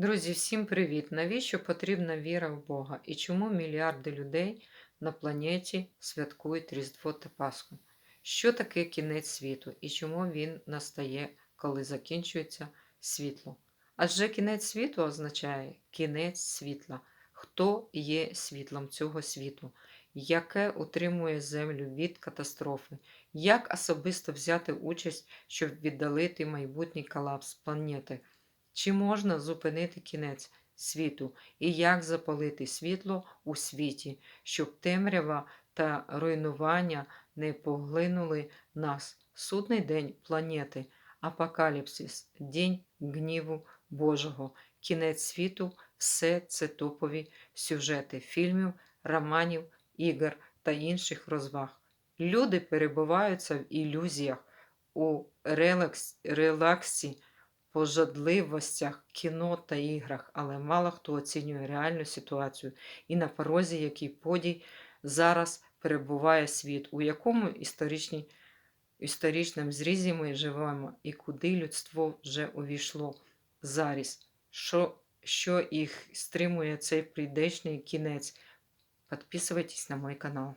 Друзі, всім привіт! Навіщо потрібна віра в Бога і чому мільярди людей на планеті святкують Різдво та Пасху? Що таке кінець світу і чому він настає, коли закінчується світло? Адже кінець світу означає кінець світла. Хто є світлом цього світу? Яке утримує Землю від катастрофи? Як особисто взяти участь, щоб віддалити майбутній колапс планети? Чи можна зупинити кінець світу і як запалити світло у світі, щоб темрява та руйнування не поглинули нас? Судний день планети, апокаліпсис, день гніву Божого, кінець світу все це топові сюжети фільмів, романів, ігор та інших розваг. Люди перебуваються в ілюзіях, у релакс, релаксі пожадливостях кіно та іграх, але мало хто оцінює реальну ситуацію і на порозі, який подій зараз перебуває світ, у якому історичному зрізі ми живемо, і куди людство вже увійшло заріз, що, що їх стримує цей прийдешний кінець. Підписуйтесь на мой канал.